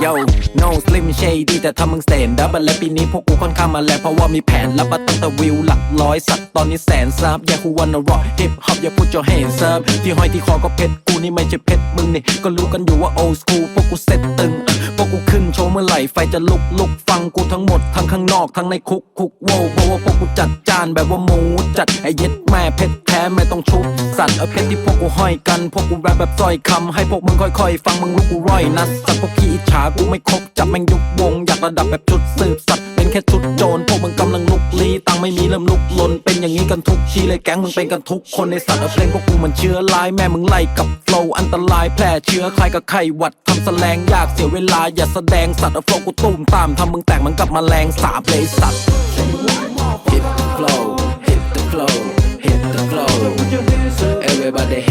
โย no slim shady แต่ถ้ามึงเสนดับเบิลและปีนี้พวกกูค่อนข้างมาแล้วเพราะว่ามีแผนรับมาตั้งแต่วิวหลักร้อยสัตว์ตอนนี้แสนซับอย่าคูวันรอฮิปฮอปอย่าพูดจอให้เห็นซับที่ห้อยที่คอก็เพชรกูนี่ไม่ใช่เพชรมึงนี่ก็รู้กันอยู่ว่า old school พวกกูเซ็ตตึง นโชว์เมื่อไหร่ไฟจะลุกลุกฟังกูทั้งหมดทั้งข้างนอกทั้งในคุกคุกโว้เพราะว่าพวกกูจัดจานแบบว่าหมูจัดไอ้เย็ดแม่เพชรแท้ไม่ต้องชุบสัตว์เอาเพชรที่พวกกูห้อยกัน พวกกูแรปแบบซอยคำให้พวกมึงค่อยๆ ฟังมึงรู้กูร้อยนะสัตว์พวกขี้อิจฉากูไม่ครบจับแม่งยุบวง อยากระดับแบบชุดสืบสัตว์เป็นแค่ชุดโจรพวกมึงกำลังี้ตังไม่มีเริ่มลุกลนเป็นอย่างนี้กันทุกทีเลยแก๊งมึงเป็นกันทุกคนในสัตว์เพลงพวกกูมันเชื้อลายแม่มึงไล่กับโฟล์อันตรายแพร่เชื้อใคล้ายกับไข้หวัดทำแสลงยากเสียเวลาอย่าแสดงสัตว์เอาโฟล์กูตุ้มตามทำมึงแตกมันกับแมาแรงสาบเลยสัตว์ Hit the flow, hit the flow, hit the flow. Everybody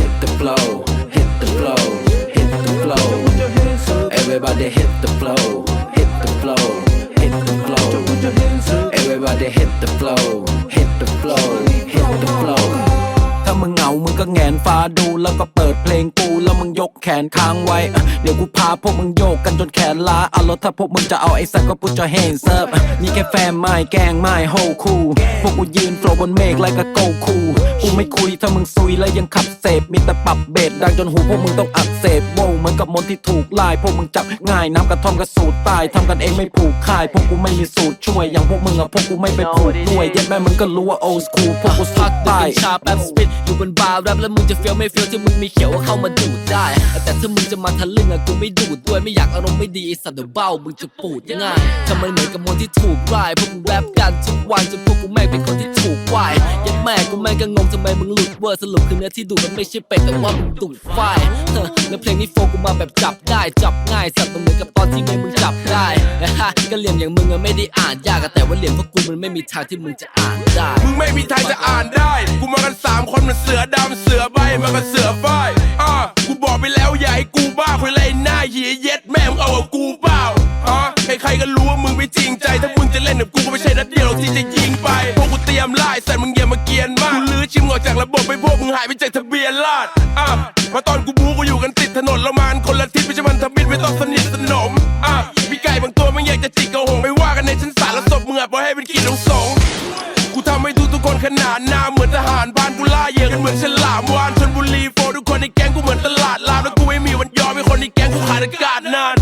the flow, hit the flow, hit the flow. ถ้ามึงเหงา มึงก็แงนฟ้าดูแล้วก็เปิดเพลงกู แล้วมึงยกแขนค้างไว้ เดี๋ยวกูพาพวกมึงโยกกันจนแขนล้าอะแล้วถ้าพวกมึงจะเอาไอ้สักก็พูดจะเฮนเซิร์ฟนี่แค่แฟนไม่แกงไม่โฮคูพวกกูยืนโฟล์บนเมฆไล่กับโกคู กูไม่คุยถ้ามึงซุยแล้วยังขับเสพมีแต่ปรับเบสดังจนหูพวกมึงต้องอักเสบโว้วเหมือนกับมนต์ที่ถูกลาย พวกมึงจับง่ายน้ำกระท่อมกระสูตรตายทำกันเองไม่ผูกค่าย พวกกูไม่มีสูตรช่วยอย่างพวกมึงอะพวกกูไม่ไปผูกด้วยเย็ดแม่มึงก็รู้ว่าโอสคูพวกกูสุพัดกดึกตายเป็นชาแป๊บสปิดอยู่บนบาร์แรปแล้วมึงจะเฟี้ยวไม่เฟี้ยวที่มึงมีเขียวว่าเข้ามาดูดได้ แต่ถ้ามึงจะมาทะลึ่งอะกูไม่ดูดด้วยไม่อยากอารมณ์ไม่ดีไอสัตว์เดี๋ยวเบ้ามึงจะปูดง่ายทำไมเหมือนกับมนต์ที่ถูกรายพวกมึงแรปกันทุกวันจนพวกกูแม่งเป็นคน ม่งก็งงทำไมมึงหลุดเวอร์สรุปคือเนื้อที่ดูดมันไม่ใช่เป็ดแต่ว่ามึงดูดไฟแล้วเพลงนี้โฟกูมาแบบจับได้จับง่ายสัตว์มันเหมือนกับตอนที่มึงจับได้ก็เหลี่ยมอย่างมึงอะไม่ได้อ่านยากแต่ว่าเหลี่ยมพวกกูมันไม่มีทางที่มึงจะอ่านได้มึงไม่มีทางจะอ่านได้กูมากันสามคนมันเสือดำเสือใบมากันเสือฝ้ายอ่ากูบอกไปแล้วอย่าให้กูบ้าคนไรหน้าเหียเย็ดแม่มึงเอากั พวกกูเตรียมไล่แต่มึงอย่ามาเกียนมากกูลื้อชิมออกจากระบบไปพวกมึงหายไปจากทะเบียนราษอะมาตอนกูบูกูอยู่กันติดถนนละมานคนละทิศไม่ใช่มันทบินไม่ต้องสนิทสนมอะมีไก่บางตัวมันอยากจะจิกกระหงไม่ว่ากันในชั้นศาลแล้วศพมึงอะปล่อยให้เป็นกิจของสงกูทำให้ทุกทุกคนขนาดหน้าเหมือนทหารบ้านกูล่าเหยื่อกันเหมือนฉลามวานชนบุรีโฟทุกคนในแก๊งกูเหมือนตลาดลามแล้วกูไม่มีวันยอมให้คนในแก๊งกูขาดอากาศนาน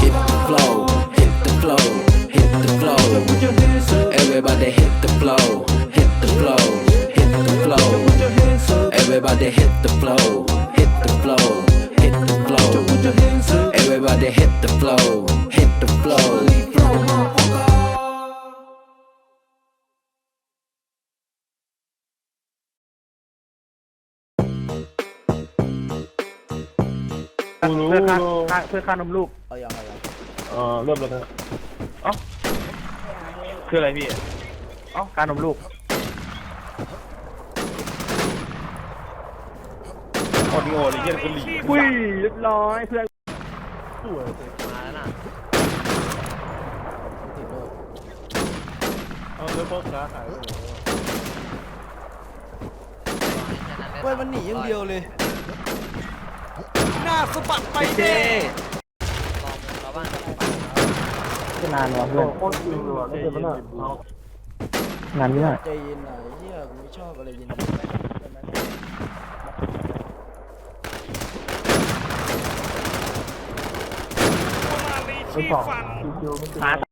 Hit the flow, hit the flow, hit the flow. Everybody hit the flow, hit the flow, hit the flow. Everybody hit the flow, hit the flow, hit the flow. Everybody hit the flow, hit the flow. กูรู้เพื่อค่าค่าเพื่อค่านมลูก เออเริ่มแล้วนะ เอ้าคืออะไรพี่ เอ้าค่านมลูกออดิโอหรือเยี่ยนคุณหลีอุ้ยเรียบร้อยเพื่อนเอาเรื่องพวกค้าขายเว้ยมันหนีอย่างเดียวเลยเจ๊นานวะเพื่อนโคตรจริงเลยว่ะเดี๋ยวมันอะเอางานนี้น่ะใจเย็นหน่อยเฮียกูไม่ชอบอะไรเย็นไปต่อคิวๆไม่เป็นไร